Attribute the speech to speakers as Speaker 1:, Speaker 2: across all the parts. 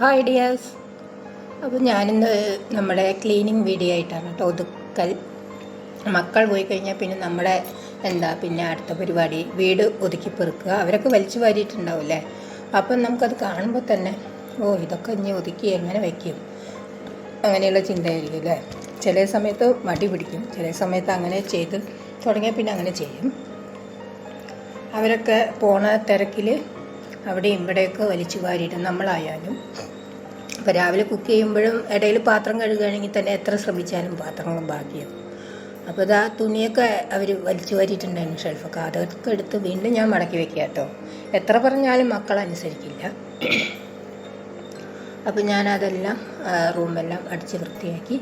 Speaker 1: Hi dears അപ്പോൾ ഞാനിന്ന് നമ്മുടെ ക്ലീനിങ് വീഡിയോ ആയിട്ടാണ് കേട്ടോ ഒതുക്കൽ. മക്കൾ പോയി കഴിഞ്ഞാൽ പിന്നെ നമ്മുടെ എന്താ പിന്നെ അടുത്ത പരിപാടി വീട് ഒതുക്കി പെറുക്കുക. അവരൊക്കെ വലിച്ചു വാരിയിട്ടുണ്ടാവില്ലേ? അപ്പം നമുക്കത് കാണുമ്പോൾ തന്നെ ഓ ഇതൊക്കെ ഇനി ഒതുക്കി എങ്ങനെ വയ്ക്കും അങ്ങനെയുള്ള ചിന്തയായിരിക്കും അല്ലേ? ചില സമയത്ത് മടി പിടിക്കും. ചില സമയത്ത് അങ്ങനെ ചെയ്ത് തുടങ്ങിയാൽ പിന്നെ അങ്ങനെ ചെയ്യും. അവരൊക്കെ പോണ തിരക്കിൽ അവിടെ ഇവിടെയൊക്കെ വലിച്ചു വാരിയിടും നമ്മളായാലും. അപ്പം രാവിലെ കുക്ക് ചെയ്യുമ്പോഴും ഇടയിൽ പാത്രം കഴുകുകയാണെങ്കിൽ തന്നെ എത്ര ശ്രമിച്ചാലും പാത്രങ്ങളും ബാക്കിയാവും. അപ്പോൾ ഇതാ തുണിയൊക്കെ അവർ വലിച്ചു വാരിയിട്ടുണ്ടായിരുന്നു ഷെൽഫൊക്കെ. അതൊക്കെ എടുത്ത് വീണ്ടും ഞാൻ മടക്കി വെക്കുക കേട്ടോ. എത്ര പറഞ്ഞാലും മക്കൾ അനുസരിക്കില്ല. അപ്പോൾ ഞാനതെല്ലാം റൂമെല്ലാം അടിച്ച് വൃത്തിയാക്കി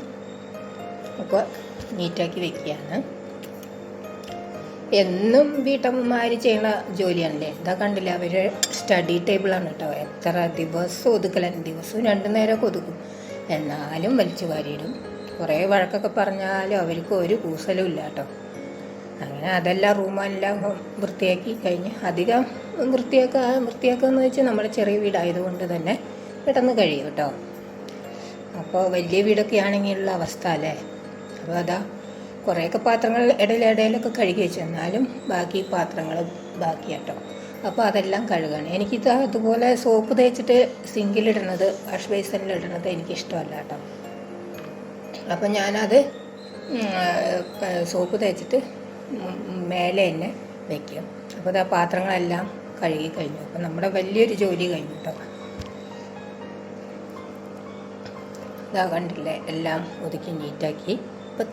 Speaker 1: ഒക്കെ നീറ്റാക്കി വെക്കുകയാണ്. എന്നും വീട്ടമ്മമാർ ചെയ്യുന്ന ജോലിയാണല്ലേ? ഇതാ കണ്ടില്ല അവർ സ്റ്റഡി ടേബിളാണ് കേട്ടോ. എത്ര ദിവസം ഒതുക്കലാണ് ദിവസവും രണ്ടു നേരമൊക്കെ ഒതുക്കും. എന്നാലും വലിച്ചു വാരിയിടും. കുറേ വഴക്കൊക്കെ പറഞ്ഞാലും അവർക്ക് ഒരു കൂസലും ഇല്ല കേട്ടോ. അങ്ങനെ അതെല്ലാം റൂമെല്ലാം വൃത്തിയാക്കി കഴിഞ്ഞ് അധികം വൃത്തിയാക്കുക വൃത്തിയാക്കുക എന്ന് വെച്ചാൽ നമ്മുടെ ചെറിയ വീടായതുകൊണ്ട് തന്നെ പെട്ടെന്ന് കഴിയും കേട്ടോ. അപ്പോൾ വലിയ വീടൊക്കെ ആണെങ്കിലുള്ള അവസ്ഥ അല്ലേ? അപ്പോൾ അതാ കുറേയൊക്കെ പാത്രങ്ങൾ ഇടയിലിടയിലൊക്കെ കഴുകി വെച്ചു ബാക്കി പാത്രങ്ങൾ ബാക്കി കേട്ടോ അപ്പോൾ അതെല്ലാം കഴുകണം. എനിക്കിത് അതുപോലെ സോപ്പ് തേച്ചിട്ട് സിങ്കിലിടുന്നത് വാഷ് ബേസിനിലിടുന്നത് എനിക്കിഷ്ടമല്ല കേട്ടോ അപ്പം ഞാനത് സോപ്പ് തേച്ചിട്ട് മേലെ തന്നെ വയ്ക്കും അപ്പോൾ അത് ആ പാത്രങ്ങളെല്ലാം കഴുകി കഴിഞ്ഞു. അപ്പം നമ്മുടെ വലിയൊരു ജോലി കഴിഞ്ഞു കേട്ടോ ഇതാ കണ്ടില്ലേ എല്ലാം ഒതുക്കി നീറ്റാക്കി. അപ്പോൾ